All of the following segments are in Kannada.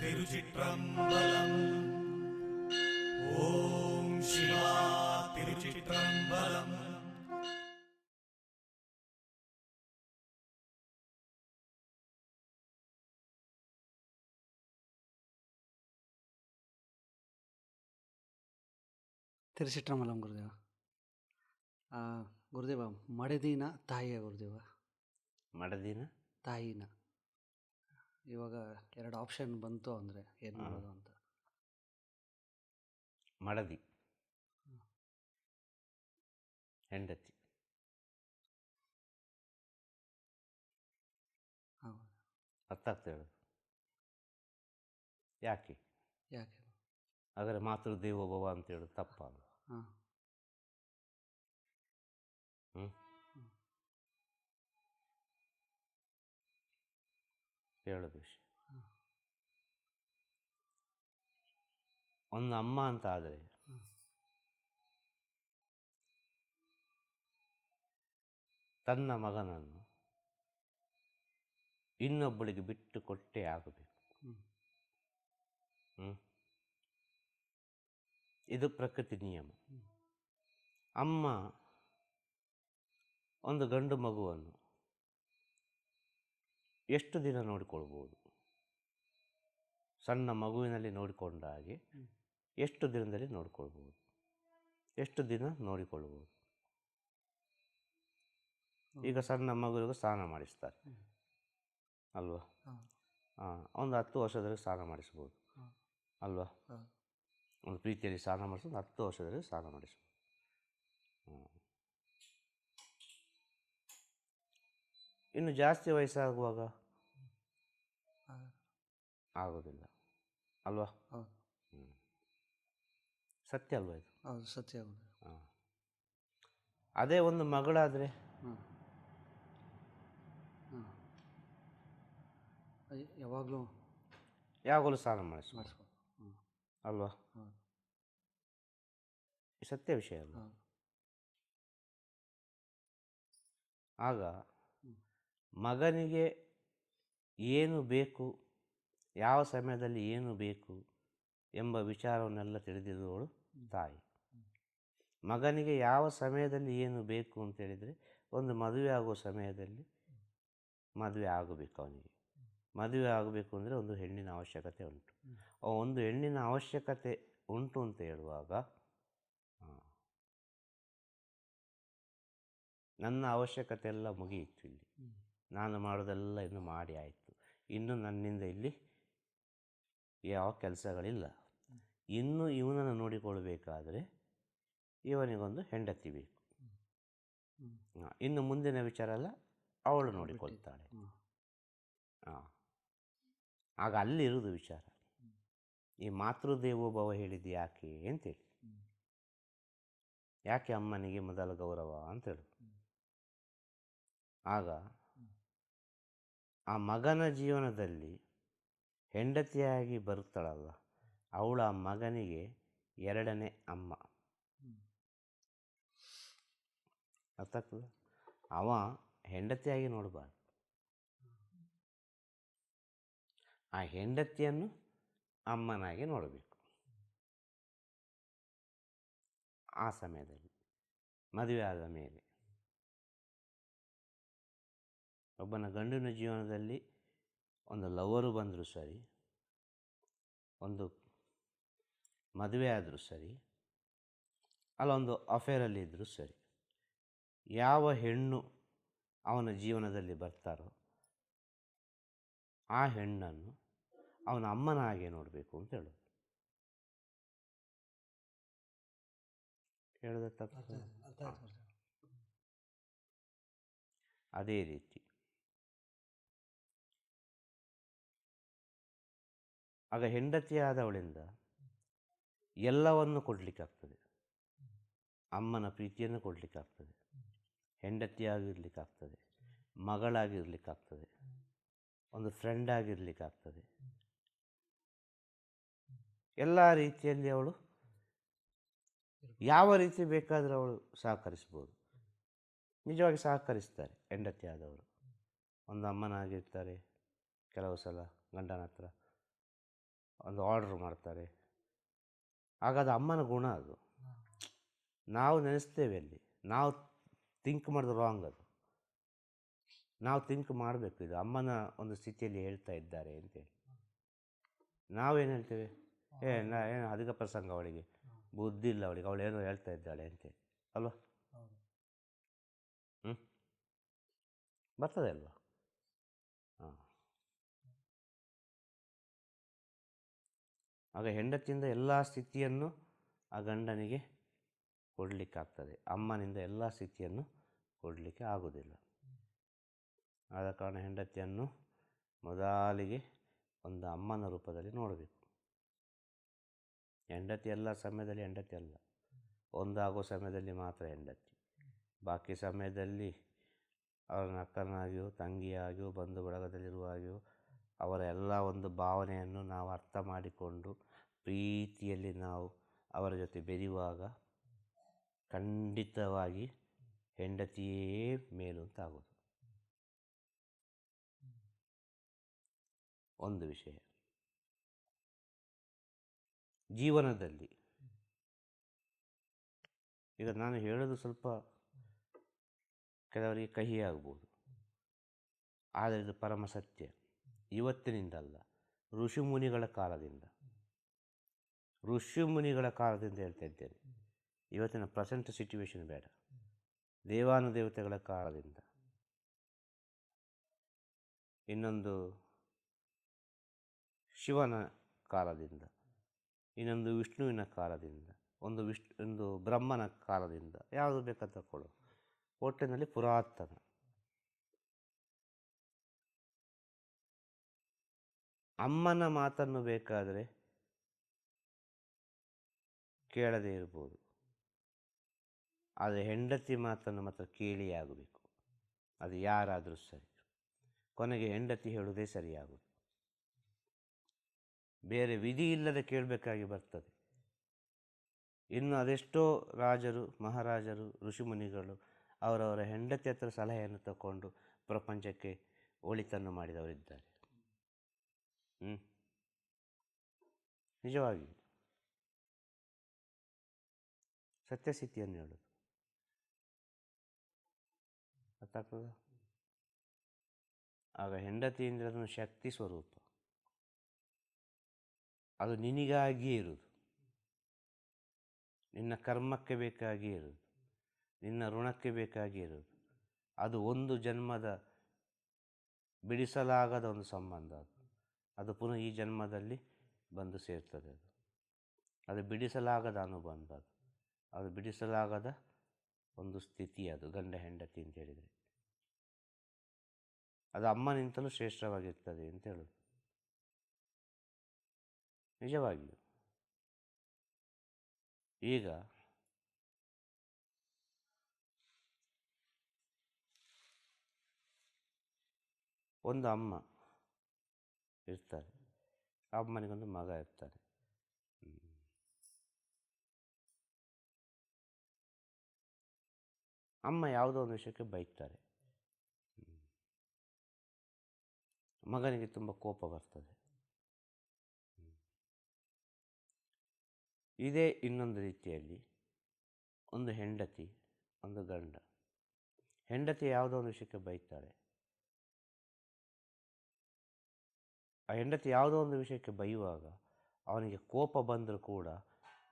திருச்சிற்றம்பலம் ஓம் சிவா திருச்சிற்றம்பலம் ತಿರುಚಿಟ್ರಮಲ್ಲಂ ಗುರುದೇವ ಆ, ಗುರುದೇವ ಮಡದಿನ ತಾಯಿಯ ಗುರುದೇವ ಮಡದಿನ ತಾಯಿನ ಇವಾಗ ಎರಡು ಆಪ್ಷನ್ ಬಂತು ಅಂದರೆ ಏನು ಮಾಡೋದು ಅಂತ? ಮಡದಿ. ಹೆಂಡತಿ. ಅರ್ಥ ಆಗ್ತಾ ಹೇಳೋದು? ಯಾಕೆ? ಯಾಕೆ? ಆದರೆ ಮಾತೃ ದೇವೋಭವ ಅಂತ ಹೇಳೋದು ತಪ್ಪ ಹಾಂ. ಹ್ಞೂ ಹೇಳೋದು ವಿಷಯ. ಒಂದು ಅಮ್ಮ ಅಂತ ಆದರೆ ತನ್ನ ಮಗನನ್ನು ಇನ್ನೊಬ್ಬಳಿಗೆ ಬಿಟ್ಟು ಕೊಟ್ಟೇ ಆಗಬೇಕು? ಇದು ಪ್ರಕೃತಿ ನಿಯಮ. ಅಮ್ಮ ಒಂದು ಗಂಡು ಮಗುವನ್ನು ಎಷ್ಟು ದಿನ ನೋಡಿಕೊಳ್ಬೋದು? ಸಣ್ಣ ಮಗುವಿನಲ್ಲಿ ನೋಡಿಕೊಂಡ ಹಾಗೆ ಎಷ್ಟು ದಿನದಲ್ಲಿ ನೋಡಿಕೊಳ್ಬೋದು? ಎಷ್ಟು ದಿನ ನೋಡಿಕೊಳ್ಬೋದು? ಈಗ ಸಣ್ಣ ಮಗುವಿಗೆ ಸ್ನಾನ ಮಾಡಿಸ್ತಾರೆ. ಅಲ್ವಾ? ಹಾಂ. ಒಂದು ಹತ್ತು ವರ್ಷದಲ್ಲಿ ಸ್ನಾನ ಮಾಡಿಸ್ಬೋದು. ಅಲ್ವಾ? ಒಂದು ಪ್ರೀತಿಯಲ್ಲಿ ಸ್ನಾನ ಮಾಡಿಸೋದು ಹತ್ತು ವರ್ಷದಲ್ಲಿ ಸ್ನಾನ ಮಾಡಿಸ್ಬೋದು. ಇನ್ನು ಜಾಸ್ತಿ ವಯಸ್ಸಾಗುವಾಗ. ಆಗೋದಿಲ್ಲ. ಅಲ್ವಾ? ಹೌದು. ಸತ್ಯ ಅಲ್ವಾ ಇದು? ಹೌದು ಸತ್ಯ ಹಾಂ. ಅದೇ ಒಂದು ಮಗಳಾದರೆ? ಹಾಂ ಹಾಂ ಯಾವಾಗಲೂ ಯಾವಾಗಲೂ ಸ್ನಾನ ಮಾಡಿಸ್ ಮಾಡಿಸ್ಬೋದು ಅಲ್ವಾ? ಹೌದು. ಈ ಸತ್ಯ ವಿಷಯ ಅಲ್ವಾ? ಆಗ. ಮಗನಿಗೆ ಏನು ಬೇಕು, ಯಾವ ಸಮಯದಲ್ಲಿ ಏನು ಬೇಕು ಎಂಬ ವಿಚಾರವನ್ನೆಲ್ಲ ತಿಳಿದಿರುವವಳು ತಾಯಿ. ಮಗನಿಗೆ ಯಾವ ಸಮಯದಲ್ಲಿ ಏನು ಬೇಕು ಅಂತ ಹೇಳಿದರೆ ಒಂದು ಮದುವೆ ಆಗುವ ಸಮಯದಲ್ಲಿ ಮದುವೆ ಆಗಬೇಕು ಅವನಿಗೆ. ಮದುವೆ ಆಗಬೇಕು ಅಂದರೆ ಒಂದು ಹೆಣ್ಣಿನ ಅವಶ್ಯಕತೆ ಉಂಟು. ಒಂದು ಹೆಣ್ಣಿನ ಅವಶ್ಯಕತೆ ಉಂಟು ಅಂತ ಹೇಳುವಾಗ ನನ್ನ ಅವಶ್ಯಕತೆ ಎಲ್ಲ ಮುಗಿಯಿತು ಇಲ್ಲಿ. ನಾನು ಮಾಡೋದೆಲ್ಲ ಇನ್ನು ಮಾಡಿ ಆಯಿತು. ಇನ್ನು ನನ್ನಿಂದ ಇಲ್ಲಿ ಯಾವ ಕೆಲಸಗಳಿಲ್ಲ. ಇನ್ನು ಇವನನ್ನು ನೋಡಿಕೊಳ್ಬೇಕಾದ್ರೆ ಇವನಿಗೊಂದು ಹೆಂಡತಿ ಬೇಕು. ಇನ್ನು ಮುಂದಿನ ವಿಚಾರ ಎಲ್ಲ ಅವಳು ನೋಡಿಕೊಳ್ತಾಳೆ. ಹಾಂ. ಆಗ ಅಲ್ಲಿರುವುದು ವಿಚಾರ. ಈ ಮಾತೃದೇವೋಭವ ಹೇಳಿದ್ದು ಯಾಕೆ ಅಂತೇಳಿ. ಯಾಕೆ ಅಮ್ಮನಿಗೆ ಮೊದಲ ಗೌರವ ಅಂತೇಳು. ಆಗ ಆ ಮಗನ ಜೀವನದಲ್ಲಿ ಹೆಂಡತಿಯಾಗಿ ಬರುತ್ತಾಳಲ್ಲ, ಅವಳ ಮಗನಿಗೆ ಎರಡನೇ ಅಮ್ಮ. ಅರ್ಥಾಗ್ತದ? ಅವ ಹೆಂಡತಿಯಾಗಿ ನೋಡಬಾರ್ದು. ಆ ಹೆಂಡತಿಯನ್ನು ಅಮ್ಮನಾಗಿ ನೋಡಬೇಕು. ಆ ಸಮಯದಲ್ಲಿ, ಮದುವೆ ಆದ ಮೇಲೆ. ಒಬ್ಬನ ಗಂಡಿನ ಜೀವನದಲ್ಲಿ ಒಂದು ಲವರು ಬಂದರೂ ಸರಿ ಒಂದು ಮದುವೆ ಆದರೂ ಸರಿ ಅಲ್ಲೊಂದು ಅಫೇರಲ್ಲಿ ಇದ್ದರೂ ಸರಿ ಯಾವ ಹೆಣ್ಣು ಅವನ ಜೀವನದಲ್ಲಿ ಬರ್ತಾರೋ ಆ ಹೆಣ್ಣನ್ನು ಅವನ ಅಮ್ಮನ ಹಾಗೆ ನೋಡಬೇಕು ಅಂತ ಹೇಳೋದು. ಹೇಳಿದ ತಪ್ಪು? ಅದೇ ರೀತಿ. ಆಗ ಹೆಂಡತಿಯಾದವಳಿಂದ ಎಲ್ಲವನ್ನು ಕೊಡಲಿಕ್ಕಾಗ್ತದೆ. ಅಮ್ಮನ ಪ್ರೀತಿಯನ್ನು ಕೊಡಲಿಕ್ಕಾಗ್ತದೆ. ಹೆಂಡತಿಯಾಗಿರ್ಲಿಕ್ಕಾಗ್ತದೆ. ಮಗಳಾಗಿರ್ಲಿಕ್ಕಾಗ್ತದೆ. ಒಂದು ಫ್ರೆಂಡ್ ಆಗಿರ್ಲಿಕ್ಕಾಗ್ತದೆ. ಎಲ್ಲ ರೀತಿಯಲ್ಲಿ ಅವಳು ಯಾವ ರೀತಿ ಬೇಕಾದರೂ ಅವಳು ಸಹಕರಿಸ್ಬೋದು. ನಿಜವಾಗಿ ಸಹಕರಿಸ್ತಾರೆ ಹೆಂಡತಿಯಾದವರು. ಒಂದು ಅಮ್ಮನಾಗಿರ್ತಾರೆ ಕೆಲವು ಸಲ ಗಂಡನ ಹತ್ರ. ಒಂದು ಆರ್ಡ್ರ್ ಮಾಡ್ತಾರೆ. ಆಗ ಅದು ಅಮ್ಮನ ಗುಣ ಅದು. ನಾವು ನೆನೆಸ್ತೇವೆ ಅಲ್ಲಿ. ನಾವು ಥಿಂಕ್ ಮಾಡೋದು ರಾಂಗ್ ಅದು. ನಾವು ಥಿಂಕ್ ಮಾಡಬೇಕು ಇದು. ಅಮ್ಮನ ಒಂದು ಸ್ಥಿತಿಯಲ್ಲಿ ಹೇಳ್ತಾ ಇದ್ದಾರೆ ಅಂತೇಳಿ ನಾವೇನು ಹೇಳ್ತೇವೆ? ಏ ನಾ ಏನು ಅಧಿಕ ಪ್ರಸಂಗ ಅವಳಿಗೆ. ಬುದ್ಧಿ ಇಲ್ಲ ಅವಳಿಗೆ. ಅವಳು ಏನೋ ಹೇಳ್ತಾ ಇದ್ದಾಳೆ ಅಂತೇಳಿ ಅಲ್ವಾ? ಹ್ಞೂ ಬರ್ತದೆ ಅಲ್ವಾ? ಆಗ ಹೆಂಡತಿಯಿಂದ ಎಲ್ಲ ಸ್ಥಿತಿಯನ್ನು ಆ ಗಂಡನಿಗೆ ಕೊಡಲಿಕ್ಕಾಗ್ತದೆ. ಅಮ್ಮನಿಂದ ಎಲ್ಲ ಸ್ಥಿತಿಯನ್ನು ಕೊಡಲಿಕ್ಕೆ ಆಗುವುದಿಲ್ಲ ಆದ ಕಾರಣ ಹೆಂಡತಿಯನ್ನು ಮೊದಲಿಗೆ ಒಂದು ಅಮ್ಮನ ರೂಪದಲ್ಲಿ ನೋಡಬೇಕು. ಹೆಂಡತಿ ಎಲ್ಲ ಸಮಯದಲ್ಲಿ ಹೆಂಡತಿ ಅಲ್ಲ. ಒಂದಾಗೋ ಸಮಯದಲ್ಲಿ ಮಾತ್ರ ಹೆಂಡತಿ. ಬಾಕಿ ಸಮಯದಲ್ಲಿ ಅವರ ಅಕ್ಕನಾಗಿಯೋ, ತಂಗಿಯಾಗಿಯೋ ಬಂಧು ಬಳಗದಲ್ಲಿರುವಾಗಿಯೋ ಅವರ ಎಲ್ಲ ಒಂದು ಭಾವನೆಯನ್ನು ನಾವು ಅರ್ಥ ಮಾಡಿಕೊಂಡು ಪ್ರೀತಿಯಲ್ಲಿ ನಾವು ಅವರ ಜೊತೆ ಬೆರೆಯುವಾಗ ಖಂಡಿತವಾಗಿ ಹೆಂಡತಿಯೇ ಮೇಲು ಅಂತ ಆಗೋದು. ಒಂದು ವಿಷಯ. ಜೀವನದಲ್ಲಿ ಈಗ ನಾನು ಹೇಳೋದು ಸ್ವಲ್ಪ ಕೆಲವರಿಗೆ ಕಹಿ ಆಗ್ಬೋದು. ಆದರೆ ಇದು ಪರಮ ಸತ್ಯ. ಇವತ್ತಿನಿಂದಲ್ಲ ಋಷಿಮುನಿಗಳ ಕಾಲದಿಂದ. ಋಷಿಮುನಿಗಳ ಕಾಲದಿಂದ ಹೇಳ್ತಾ ಇದ್ದೇನೆ. ಇವತ್ತಿನ ಪ್ರೆಸೆಂಟ್ ಸಿಚುವೇಶನ್ ಬೇಡ. ದೇವಾನುದೇವತೆಗಳ ಕಾಲದಿಂದ. ಇನ್ನೊಂದು ಶಿವನ ಕಾಲದಿಂದ. ಇನ್ನೊಂದು ವಿಷ್ಣುವಿನ ಕಾಲದಿಂದ. ಒಂದು ವಿಷ್ಣು, ಒಂದು ಬ್ರಹ್ಮನ ಕಾಲದಿಂದ. ಯಾವುದು ಬೇಕಂತ ಕೊಡು. ಒಟ್ಟಿನಲ್ಲಿ ಪುರಾತನ. ಅಮ್ಮನ ಮಾತನ್ನು ಬೇಕಾದರೆ ಕೇಳದೇ ಇರ್ಬೋದು. ಆದರೆ ಹೆಂಡತಿ ಮಾತನ್ನು ಮಾತ್ರ ಕೇಳಿಯೇ ಆಗಬೇಕು ಅದು ಯಾರಾದರೂ ಸರಿ. ಕೊನೆಗೆ ಹೆಂಡತಿ ಹೇಳುವುದೇ ಸರಿಯಾಗುತ್ತೆ ಬೇರೆ ವಿಧಿ ಇಲ್ಲದೆ ಕೇಳಬೇಕಾಗಿ ಬರ್ತದೆ. ಇನ್ನು ಅದೆಷ್ಟೋ ರಾಜರು, ಮಹಾರಾಜರು, ಋಷಿಮುನಿಗಳು ಅವರವರ ಹೆಂಡತಿ ಹತ್ರ ಸಲಹೆಯನ್ನು ತಗೊಂಡು ಪ್ರಪಂಚಕ್ಕೆ ಒಳಿತನ್ನು ಮಾಡಿದವರಿದ್ದಾರೆ. ಹ್ಞೂ ನಿಜವಾಗಿ ಸತ್ಯಸ್ಥಿತಿಯನ್ನು ಹೇಳೋದು. ಅರ್ಥಾಗ್ತದ ಆಗ ಹೆಂಡತಿ ಅಂದರೆ ಅದನ್ನು ಶಕ್ತಿ ಸ್ವರೂಪ. ಅದು ನಿನಗಾಗಿಯೇ ಇರುವುದು. ನಿನ್ನ ಕರ್ಮಕ್ಕೆ ಬೇಕಾಗಿ ಇರುವುದು. ನಿನ್ನ ಋಣಕ್ಕೆ ಬೇಕಾಗಿ ಇರುವುದು. ಅದು ಒಂದು ಜನ್ಮದ ಬಿಡಿಸಲಾಗದ ಒಂದು ಸಂಬಂಧ ಅದು. ಅದು ಪುನಃ ಈ ಜನ್ಮದಲ್ಲಿ ಬಂದು ಸೇರ್ತದೆ ಅದು. ಅದು ಬಿಡಿಸಲಾಗದ ಅನುಬಂಧ ಅದು. ಅದು ಬಿಡಿಸಲಾಗದ ಒಂದು ಸ್ಥಿತಿ ಅದು, ಗಂಡ ಹೆಂಡತಿ ಅಂತ ಹೇಳಿದರೆ. ಅದು ಅಮ್ಮನಿಂತಲೂ ಶ್ರೇಷ್ಠವಾಗಿರ್ತದೆ ಅಂತ ಹೇಳೋದು. ನಿಜವಾಗಿಯೂ. ಈಗ ಒಂದು ಅಮ್ಮ ಇರ್ತಾರೆ. ಆ ಅಮ್ಮನಿಗೊಂದು ಮಗ ಇರ್ತಾನೆ ಅಮ್ಮ ಯಾವುದೋ ಒಂದು ವಿಷಯಕ್ಕೆ ಬೈತಾರೆ. ಮಗನಿಗೆ ತುಂಬ ಕೋಪ ಬರ್ತದೆ. ಇದೇ ಇನ್ನೊಂದು ರೀತಿಯಲ್ಲಿ ಒಂದು ಹೆಂಡತಿ, ಒಂದು ಗಂಡ. ಹೆಂಡತಿ ಯಾವುದೋ ಒಂದು ವಿಷಯಕ್ಕೆ ಬೈತಾಳೆ ಆ ಹೆಂಡತಿ ಯಾವುದೋ ಒಂದು ವಿಷಯಕ್ಕೆ ಬೈಯುವಾಗ ಅವನಿಗೆ ಕೋಪ ಬಂದರೂ ಕೂಡ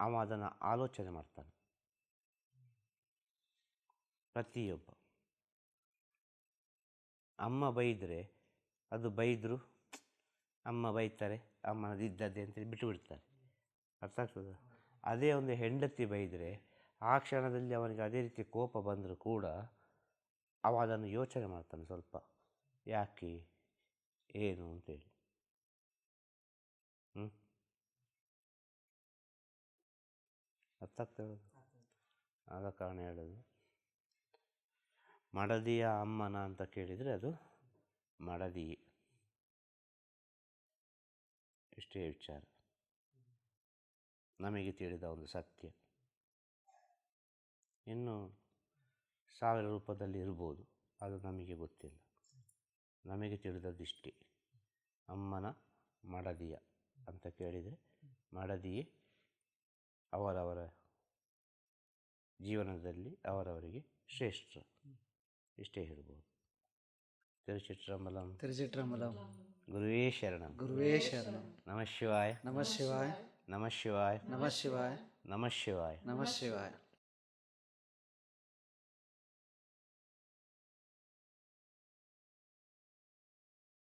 ಅವ ಅದನ್ನು ಆಲೋಚನೆ ಮಾಡ್ತಾನೆ. ಪ್ರತಿಯೊಬ್ಬ. ಅಮ್ಮ ಬೈದರೆ ಅದು ಬೈದರು, ಅಮ್ಮ ಬೈತಾರೆ, ಅಮ್ಮ ಇದ್ದದ್ದೇ ಅಂತೇಳಿ ಬಿಟ್ಟು ಬಿಡ್ತಾರೆ. ಅರ್ಥ ಆಗ್ತದ? ಅದೇ ಒಂದು ಹೆಂಡತಿ ಬೈದರೆ ಆ ಕ್ಷಣದಲ್ಲಿ ಅವನಿಗೆ ಅದೇ ರೀತಿ ಕೋಪ ಬಂದರೂ ಕೂಡ ಅವ ಅದನ್ನು ಯೋಚನೆ ಮಾಡ್ತಾನೆ ಸ್ವಲ್ಪ. ಯಾಕೆ? ಏನು ಅಂತೇಳಿ ಹ್ಞೂ ಅರ್ಥ ಆಗ್ತದೆ ಆದ ಕಾರಣ ಹೇಳೋದು. ಮಡದಿಯ ಅಮ್ಮನ ಅಂತ ಕೇಳಿದರೆ ಅದು ಮಡದಿ. ಇಷ್ಟೇ ವಿಚಾರ. ನಮಗೆ ತಿಳಿದ ಒಂದು ಸತ್ಯ. ಇನ್ನು ಸಾವಿರ ರೂಪದಲ್ಲಿ ಇರ್ಬೋದು, ಅದು ನಮಗೆ ಗೊತ್ತಿಲ್ಲ. ನಮಗೆ ತಿಳಿದದ್ದಿಷ್ಟೇ ಅಮ್ಮನ ಮಡದಿಯ ಅಂತ ಕೇಳಿದರೆ ಮಡದಿಯೇ ಅವರವರ ಜೀವನದಲ್ಲಿ ಅವರವರಿಗೆ ಶ್ರೇಷ್ಠ. ಇಷ್ಟೇ ಹೇಳ್ಬೋದು. ತಿರುಚಿಟ್ರಮಲಂ. ತಿರುಚಿಟ್ರಮಲಂ. ಗುರುವೇ ಶರಣಂ. ಗುರುವೇ ಶರಣಂ. ನಮಃ ಶಿವಾಯ. ನಮಃ ಶಿವಾಯ. ನಮಃ ಶಿವಾಯ. ನಮಃ ಶಿವಾಯ. ನಮಃ ಶಿವಾಯ. ನಮಃ ಶಿವಾಯ.